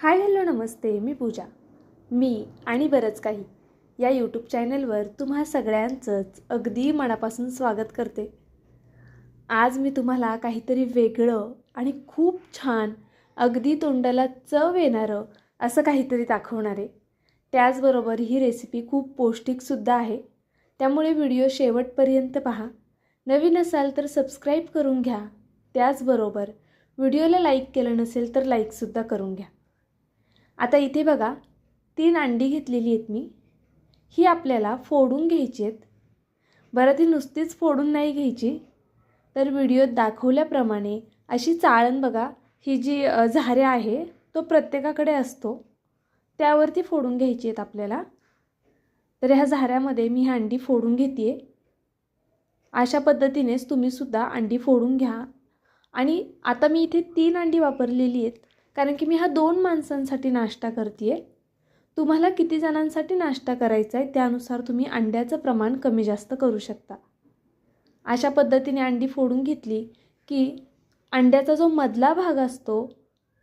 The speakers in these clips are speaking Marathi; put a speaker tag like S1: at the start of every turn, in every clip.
S1: हाय हॅलो नमस्ते मी पूजा. मी आणि बरंच काही या यूट्यूब चॅनलवर तुम्हा सगळ्यांचंच अगदी मनापासून स्वागत करते. आज मी तुम्हाला काहीतरी वेगळं आणि खूप छान अगदी तोंडाला चव येणारं असं काहीतरी दाखवणार आहे. त्याचबरोबर ही रेसिपी खूप पौष्टिकसुद्धा आहे. त्यामुळे व्हिडिओ शेवटपर्यंत पहा. नवीन असाल तर सबस्क्राईब करून घ्या. त्याचबरोबर व्हिडिओला लाईक केलं नसेल तर लाईकसुद्धा करून घ्या. आता इथे बघा तीन अंडी घेतलेली आहेत मी. ही आपल्याला फोडून घ्यायची आहेत. बरं ती नुसतीच फोडून नाही घ्यायची. तर व्हिडिओत दाखवल्याप्रमाणे अशी चाळण बघा ही जी झारे आहे तो प्रत्येकाकडे असतो. त्यावरती फोडून घ्यायची आहेत आपल्याला. तर ह्या झाऱ्यामध्ये मी ह्या अंडी फोडून घेते आहे अशा पद्धतीनेच तुम्हीसुद्धा अंडी फोडून घ्या. आणि आता मी इथे तीन अंडी वापरलेली आहेत. कारण की मी हा दोन माणसांसाठी नाश्ता करते आहे तुम्हाला किती जणांसाठी नाश्ता करायचा आहे त्यानुसार तुम्ही अंड्याचं प्रमाण कमी जास्त करू शकता. अशा पद्धतीने अंडी फोडून घेतली की अंड्याचा जो मधला भाग असतो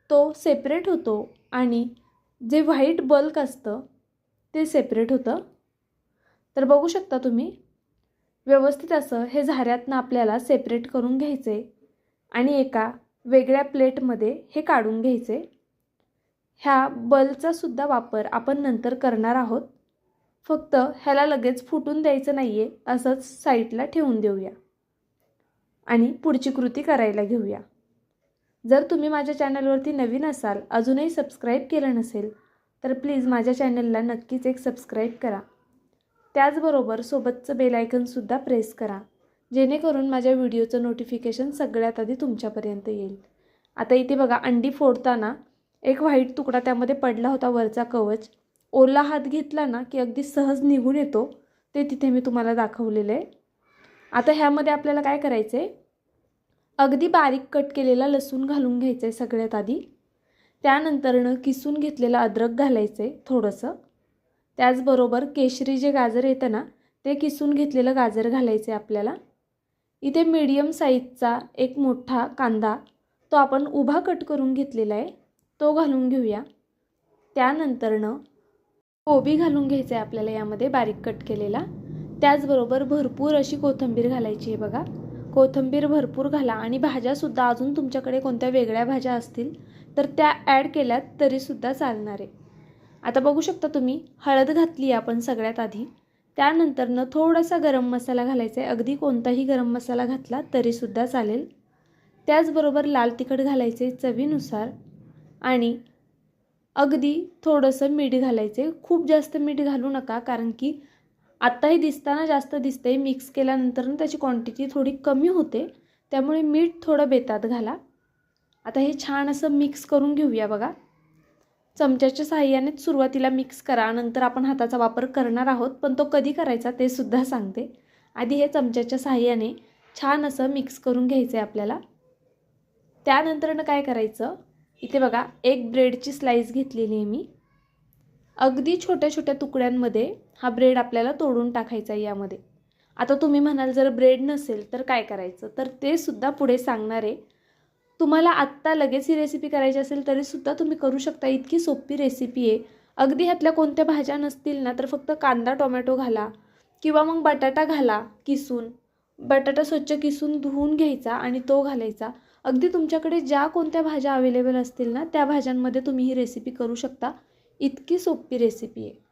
S1: तो सेपरेट होतो आणि जे व्हाईट बल्क असतं ते सेपरेट होतं. तर बघू शकता तुम्ही व्यवस्थित असं हे झाऱ्यातनं आपल्याला सेपरेट करून घ्यायचं आहे आणि एका वेगळ्या प्लेटमध्ये हे काढून घ्यायचे. ह्या बलचासुद्धा वापर आपण नंतर करणार आहोत. फक्त ह्याला लगेच फुटून द्यायचं नाही आहे असंच साईडला ठेवून देऊया. आणि पुढची कृती करायला घेऊया. जर तुम्ही माझ्या चॅनलवरती नवीन असाल अजूनही सबस्क्राईब केलं नसेल तर प्लीज माझ्या चॅनलला नक्कीच एक सबस्क्राईब करा. त्याचबरोबर सोबतचं बेल आयकनसुद्धा प्रेस करा. जेणेकरून माझ्या व्हिडिओचं नोटिफिकेशन सगळ्यात आधी तुमच्यापर्यंत येईल. आता इथे बघा अंडी फोडताना एक व्हाईट तुकडा त्यामध्ये पडला होता वरचा कवच. ओला हात घेतला ना की अगदी सहज निघून येतो ते तिथे मी तुम्हाला दाखवलेलं. आहे आता ह्यामध्ये आपल्याला काय करायचं आहे अगदी बारीक कट केलेला लसूण घालून घ्यायचं आहे सगळ्यात आधी. त्यानंतरनं किसून घेतलेलं अद्रक घालायचं आहे थोडंसं. त्याचबरोबर केशरी जे गाजर येतं ना ते किसून घेतलेलं गाजर घालायचं आहे आपल्याला. इथे मीडियम साईजचा एक मोठा कांदा तो आपण उभा कट करून घेतलेला आहे. तो घालून घेऊया. त्यानंतरनं कोबी घालून घ्यायचं आहे आपल्याला यामध्ये बारीक कट केलेला. त्याचबरोबर भरपूर अशी कोथिंबीर घालायची आहे बघा. कोथिंबीर भरपूर घाला आणि भाज्यासुद्धा अजून तुमच्याकडे कोणत्या वेगळ्या भाज्या असतील तर त्या ॲड केल्यात तरीसुद्धा चालणार आहे. आता बघू शकता तुम्ही हळद घातली आहे आपण सगळ्यात आधी. त्यानंतरनं थोडासा गरम मसाला घालायचा आहे. अगदी कोणताही गरम मसाला घातला तरीसुद्धा चालेल. त्याचबरोबर लाल तिखट घालायचे चवीनुसार आणि अगदी थोडंसं मीठ घालायचं. आहे खूप जास्त मीठ घालू नका कारण की आत्ताही दिसताना जास्त दिसते मिक्स केल्यानंतर त्याची क्वांटिटी थोडी कमी होते. त्यामुळे मीठ थोडं बेतात घाला. आता हे छान असं मिक्स करून घेऊया बघा. चमच्याच्या साहाय्यानेच सुरुवातीला मिक्स करा नंतर आपण हाताचा वापर करणार आहोत पण तो कधी करायचा ते सुद्धा सांगते. आधी हे चमच्याच्या साहाय्याने छान असं मिक्स करून घ्यायचं आहे आपल्याला. त्यानंतरनं काय करायचं? इथे बघा एक ब्रेडची स्लाईस घेतलेली आहे मी. अगदी छोट्या छोट्या तुकड्यांमध्ये हा ब्रेड आपल्याला तोडून टाकायचा आहे यामध्ये. आता तुम्ही म्हणाल जर ब्रेड नसेल तर काय करायचं? तर ते सुद्धा पुढे सांगणार आहे. तुम्हाला आत्ता लगेच ही रेसिपी करायची असेल तरीसुद्धा तुम्ही करू शकता. इतकी सोपी रेसिपी आहे. अगदी ह्यातल्या कोणत्या भाज्या नसतील ना तर फक्त कांदा टोमॅटो घाला. किंवा मग बटाटा घाला किसून. बटाटा स्वच्छ किसून धुवून घ्यायचा आणि तो घालायचा. अगदी तुमच्याकडे ज्या कोणत्या भाज्या अवेलेबल असतील ना त्या भाज्यांमध्ये तुम्ही ही रेसिपी करू शकता. इतकी सोपी रेसिपी आहे.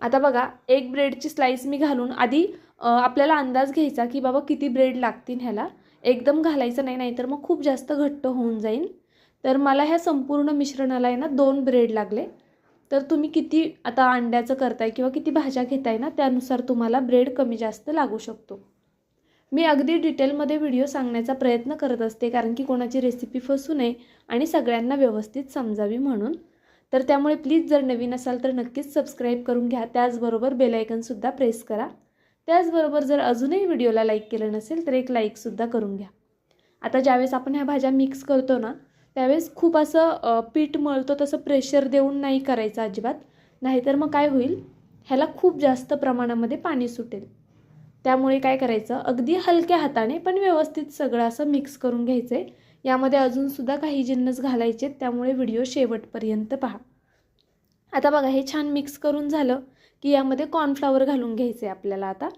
S1: आता बघा एक ब्रेडची स्लाईस मी घालून आधी आपल्याला अंदाज घ्यायचा की बाबा किती ब्रेड लागतील ह्याला. एकदम घालायचं नाही नाहीतर मग खूप जास्त घट्ट होऊन जाईल. तर मला ह्या संपूर्ण मिश्रणाला आहे ना दोन ब्रेड लागले. तर तुम्ही किती आता अंड्याचं करताय किंवा किती भाज्या घेताय ना त्यानुसार तुम्हाला ब्रेड कमी जास्त लागू शकतो. मी अगदी डिटेलमध्ये व्हिडिओ सांगण्याचा प्रयत्न करत असते कारण की कोणाची रेसिपी फसू नये आणि सगळ्यांना व्यवस्थित समजावी म्हणून. तर त्यामुळे प्लीज जर नवीन असाल तर नक्कीच सबस्क्राईब करून घ्या. त्याचबरोबर बेलायकनसुद्धा प्रेस करा. त्याचबरोबर जर अजूनही व्हिडिओला लाईक केलं नसेल तर एक लाईकसुद्धा करून घ्या. आता ज्यावेळेस आपण ह्या भाज्या मिक्स करतो ना त्यावेळेस खूप असं पीठ मळतो तसं प्रेशर देऊन नाही करायचं अजिबात. नाहीतर मग काय होईल? ह्याला खूप जास्त प्रमाणामध्ये पाणी सुटेल. त्यामुळे काय करायचं? अगदी हलक्या हाताने पण व्यवस्थित सगळं असं मिक्स करून घ्यायचं आहे यामध्ये अजूनसुद्धा काही जिन्नस घालायचे आहेत, त्यामुळे व्हिडिओ शेवटपर्यंत पहा. आता बघा हे छान मिक्स करून झालं की यामध्ये कॉर्नफ्लावर घालून घ्यायचं आहे आपल्याला आता.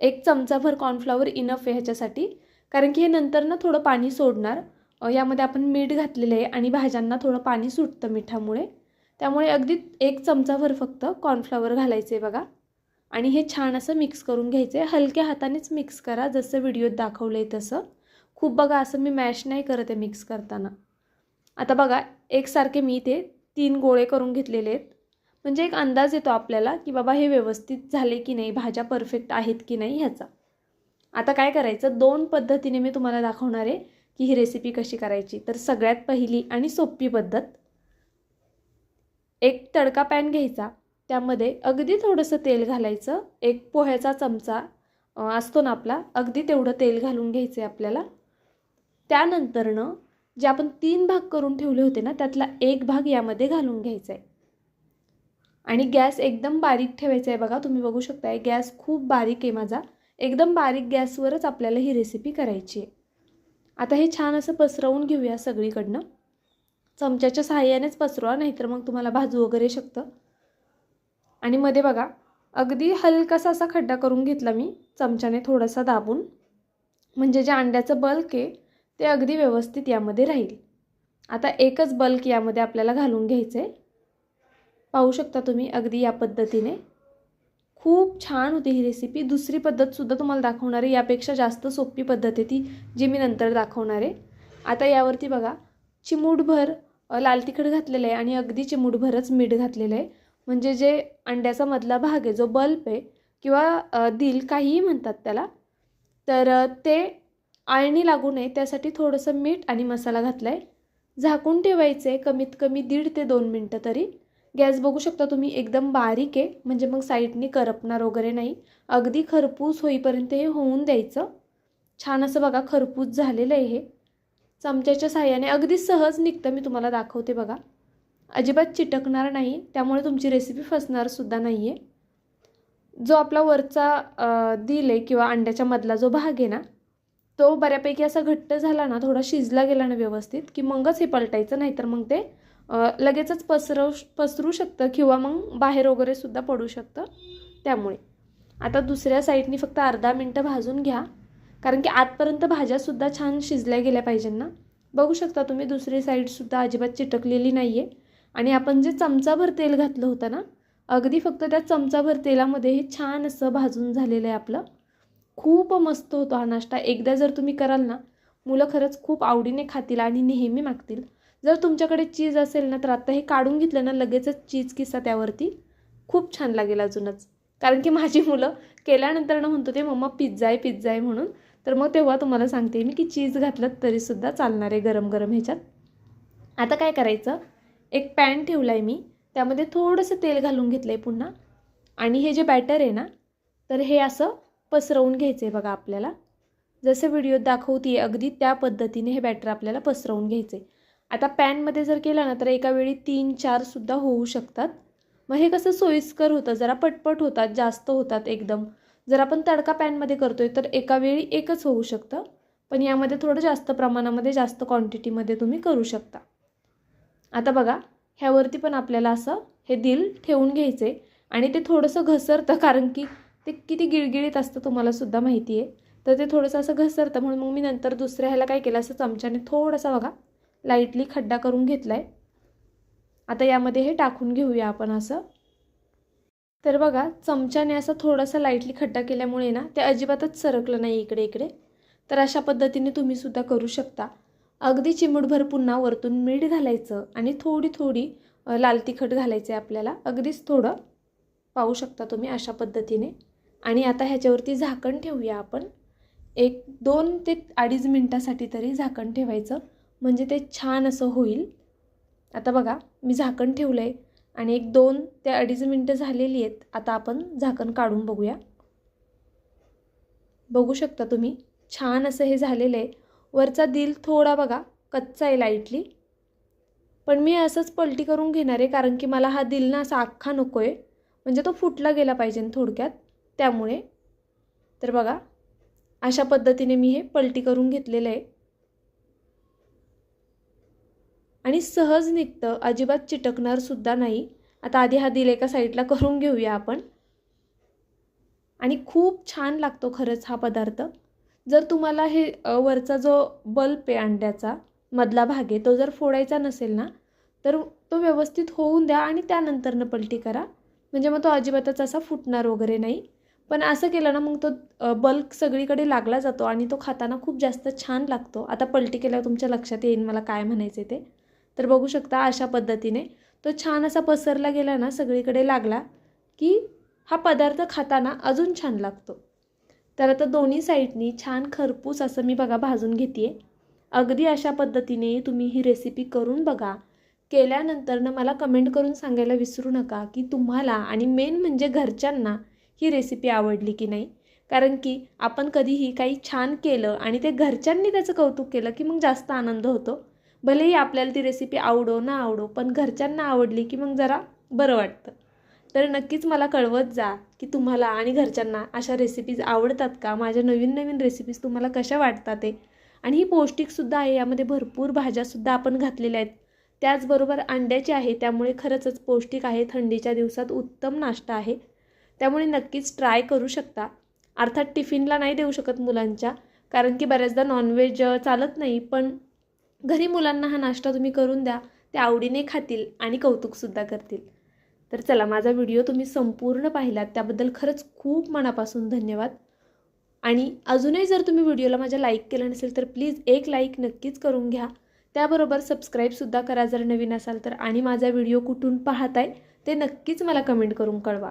S1: एक चमचाभर कॉर्नफ्लावर इनफ आहे ह्याच्यासाठी. कारण की हे नंतर ना थोडं पाणी सोडणार. यामध्ये आपण मीठ घातलेलं आहे आणि भाज्यांना थोडं पाणी सुटतं मिठामुळे. त्यामुळे अगदी एक चमचाभर फक्त कॉर्नफ्लावर घालायचं आहे बघा. आणि हे छान असं मिक्स करून घ्यायचं आहे हलक्या हातानेच मिक्स करा जसं व्हिडिओत दाखवलं आहे तसं. खूप बघा असं मी मॅश नाही करत आहे मिक्स करताना. आता बघा एकसारखे मी ते तीन गोळे करून घेतलेले आहेत. म्हणजे एक अंदाज येतो आपल्याला की बाबा हे व्यवस्थित झाले की नाही? भाज्या परफेक्ट आहेत की नाही ह्याचा? आता काय करायचं? दोन पद्धतीने मी तुम्हाला दाखवणार आहे की ही रेसिपी कशी करायची. तर सगळ्यात पहिली आणि सोपी पद्धत. एक तडका पॅन घ्यायचा. त्यामध्ये अगदी थोडंसं तेल घालायचं. एक पोह्याचा चमचा असतो ना आपला अगदी तेवढं तेल घालून घ्यायचं आहे आपल्याला. त्यानंतरनं जे आपण तीन भाग करून ठेवले होते ना त्यातला एक भाग यामध्ये घालून घ्यायचा आहे. आणि गॅस एकदम बारीक ठेवायचा आहे बघा तुम्ही बघू शकताय गॅस खूप बारीक आहे माझा. एकदम बारीक गॅसवरच आपल्याला ही रेसिपी करायची आहे. आता हे छान असं पसरवून घेऊया सगळीकडनं. चमच्याच्या सहाय्यानेच पसरवा नाहीतर मग तुम्हाला भाजू वगैरे शकतं. आणि मध्ये बघा अगदी हलकासा असा खड्डा करून घेतला मी चमच्याने थोडासा दाबून. म्हणजे जे अंड्याचं बल्क आहे ते अगदी व्यवस्थित यामध्ये राहील. आता एकच बल्क यामध्ये आपल्याला घालून घ्यायचं आहे पाहू शकता तुम्ही अगदी या पद्धतीने. खूप छान होती ही रेसिपी दुसरी पद्धतसुद्धा तुम्हाला दाखवणार आहे. यापेक्षा जास्त सोपी पद्धत आहे ती जी मी नंतर दाखवणार आहे. आता यावरती बघा चिमूटभर लाल तिखट घातलेलं आहे आणि अगदी चिमूटभरच मीठ घातलेलं आहे. म्हणजे जे अंड्याचा मधला भाग आहे जो बल्ब आहे किंवा दिल काहीही म्हणतात त्याला तर ते आळणी लागू नये त्यासाठी थोडंसं मीठ आणि मसाला घातला आहे झाकून ठेवायचं आहे कमीत कमी दीड ते दोन मिनटं तरी. गॅस बघू शकता तुम्ही एकदम बारीक आहे म्हणजे मग साईडनी करपणार वगैरे नाही. अगदी खरपूस होईपर्यंत हे होऊन द्यायचं. छान असं बघा खरपूस झालेलं आहे हे. चमच्याच्या साह्याने अगदी सहज निघतं मी तुम्हाला दाखवते बघा. अजिबात चिटकणार नाही त्यामुळे तुमची रेसिपी फसणारसुद्धा नाही आहे जो आपला वरचा अ, दिल आहे किंवा अंड्याच्या मधला जो भाग आहे ना तो बऱ्यापैकी असा घट्ट झाला ना थोडा शिजला गेला ना व्यवस्थित की मगच हे पलटायचं नाहीतर मग ते लगेचच पसरव पसरू शकतं किंवा मग बाहेर वगैरे सुद्धा पडू शकतं त्यामुळे. आता दुसऱ्या साईडनी फक्त अर्धा मिनटं भाजून घ्या कारण की आतपर्यंत भाज्यासुद्धा छान शिजल्या गेल्या पाहिजे ना. बघू शकता तुम्ही दुसरी साईडसुद्धा अजिबात चिटकलेली नाही आहे आणि आपण जे चमचाभर तेल घातलं होतं ना अगदी फक्त त्या चमचाभर तेलामध्ये हे छान असं भाजून झालेलं आहे आपलं. खूप मस्त होतो हा नाश्ता. एकदा जर तुम्ही कराल ना मुलं खरंच खूप आवडीने खातील आणि नेहमी मागतील. जर तुमच्याकडे चीज असेल ना तर आता हे काढून घेतलं ना लगेचच चीज किस्सा त्यावरती. खूप छान लागेल अजूनच. कारण की माझी मुलं केल्यानंतर ना म्हणतो ते मम्मा पिझ्झा आहे पिझ्झा आहे म्हणून. तर मग तेव्हा तुम्हाला सांगते मी की चीज घातलं तरीसुद्धा चालणार आहे गरम गरम ह्याच्यात. आता काय करायचं? एक पॅन ठेवला आहे मी. त्यामध्ये थोडंसं तेल घालून घेतलं आहे पुन्हा. आणि हे जे बॅटर आहे ना तर हे असं पसरवून घ्यायचं आहे बघा आपल्याला. जसं व्हिडिओत दाखवते अगदी त्या पद्धतीने हे बॅटर आपल्याला पसरवून घ्यायचं आहे. आता पॅनमध्ये जर केलं ना तर एका वेळी तीन चारसुद्धा होऊ शकतात. मग हे कसं सोयीस्कर होतं? जरा पटपट होतात जास्त होतात एकदम. जर आपण तडका पॅनमध्ये करतोय तर एका वेळी एकच होऊ शकतं. पण यामध्ये थोडं जास्त प्रमाणामध्ये जास्त क्वांटिटीमध्ये तुम्ही करू शकता. आता बघा ह्यावरती पण आपल्याला असं हे दिल ठेवून घ्यायचं आहे. आणि ते थोडंसं घसरतं कारण की ते किती गिळगिळीत असतं तुम्हाला सुद्धा माहिती आहे. तर ते थोडंसं असं घसरतं म्हणून मग मी नंतर दुसऱ्या ह्याला काय केलं असं चमच्याने थोडासा बघा लाईटली खड्डा करून घेतला आहे आता यामध्ये हे टाकून घेऊया आपण असं. तर बघा चमच्याने असं थोडासा लाईटली खड्डा केल्यामुळे ना ते अजिबातच सरकलं नाही इकडे इकडे. तर अशा पद्धतीने तुम्ही सुद्धा करू शकता. अगदी चिमूटभर पुन्हा वरतून मीठ घालायचं आणि थोडी थोडी लाल तिखट घालायचं आहे आपल्याला. अगदीच थोडं पाहू शकता तुम्ही अशा पद्धतीने. आणि आता ह्याच्यावरती झाकण ठेवूया आपण. एक दोन ते अडीच मिनटासाठी तरी झाकण ठेवायचं. म्हणजे ते छान असं होईल. आता बघा मी झाकण ठेवलं आहे आणि एक दोन ते अडीच मिनटं झालेली आहेत. आता आपण झाकण काढून बघूया. बघू शकता तुम्ही छान असं हे झालेलं आहे वरचा दिल थोडा बघा कच्चा आहे लाईटली पण मी असंच पलटी करून घेणार आहे कारण की मला हा दिल ना असा अख्खा नको आहे म्हणजे तो फुटला गेला पाहिजे थोडक्यात. त्यामुळे तर बघा अशा पद्धतीने मी हे पलटी करून घेतलेलं आहे. आणि सहज निघतं अजिबात चिटकणार सुद्धा नाही. आता आधी हा दिल एका साईडला करून घेऊया आपण. आणि खूप छान लागतो खरंच हा पदार्थ. जर तुम्हाला हे वरचा जो बल्ब आहे अंड्याचा मधला भाग आहे तो जर फोडायचा नसेल ना तर तो व्यवस्थित होऊन द्या आणि त्यानंतरनं पलटी करा. म्हणजे मग तो अजिबातच असा फुटणार वगैरे नाही. पण असं केलं ना मग तो बल्क सगळीकडे लागला जातो आणि तो खाताना खूप जास्त छान लागतो. आता पलटी केल्यावर तुमच्या लक्षात येईल मला काय म्हणायचे ते. तर बघू शकता अशा पद्धतीने तो छान असा पसरला गेला ना सगळीकडे लागला की हा पदार्थ खाताना अजून छान लागतो. तर आता दोन्ही साईडनी छान खरपूस असं मी बघा भाजून घेते अगदी अशा पद्धतीने तुम्ही ही रेसिपी करून बघा. केल्यानंतरनं मला कमेंट करून सांगायला विसरू नका की तुम्हाला आणि मेन म्हणजे घरच्यांना ही रेसिपी आवडली की नाही? कारण की आपण कधीही काही छान केलं आणि ते घरच्यांनी त्याचं कौतुक केलं की मग जास्त आनंद होतो. भलेही आपल्याला ती रेसिपी आवडो ना आवडो पण घरच्यांना आवडली की मग जरा बरं वाटतं. तर नक्कीच मला कळवत जा की तुम्हाला आणि घरच्यांना अशा रेसिपीज आवडतात का? माझ्या नवीन नवीन रेसिपीज तुम्हाला कशा वाटतात ते आणि ही पौष्टिकसुद्धा आहे यामध्ये भरपूर भाज्यासुद्धा आपण घातलेल्या आहेत. त्याचबरोबर अंड्याची आहे त्यामुळे खरंचच पौष्टिक आहे. थंडीच्या दिवसात उत्तम नाश्ता आहे. त्यामुळे नक्कीच ट्राय करू शकता. अर्थात टिफिनला नाही देऊ शकत मुलांच्या कारण की बऱ्याचदा नॉनव्हेज चालत नाही पण घरी मुलांना हा नाश्ता तुम्ही करून द्या ते आवडीने खातील आणि कौतुकसुद्धा करतील. तर चला माझा व्हिडिओ तुम्ही संपूर्ण पाहिलात त्याबद्दल खरंच खूप मनापासून धन्यवाद. आणि अजूनही जर तुम्ही व्हिडिओला माझ्या लाईक केलं नसेल तर प्लीज एक लाईक नक्कीच करून घ्या. त्याबरोबर सबस्क्राईबसुद्धा करा जर नवीन असाल तर. आणि माझा व्हिडिओ कुठून पाहताय ते नक्कीच मला कमेंट करून कळवा.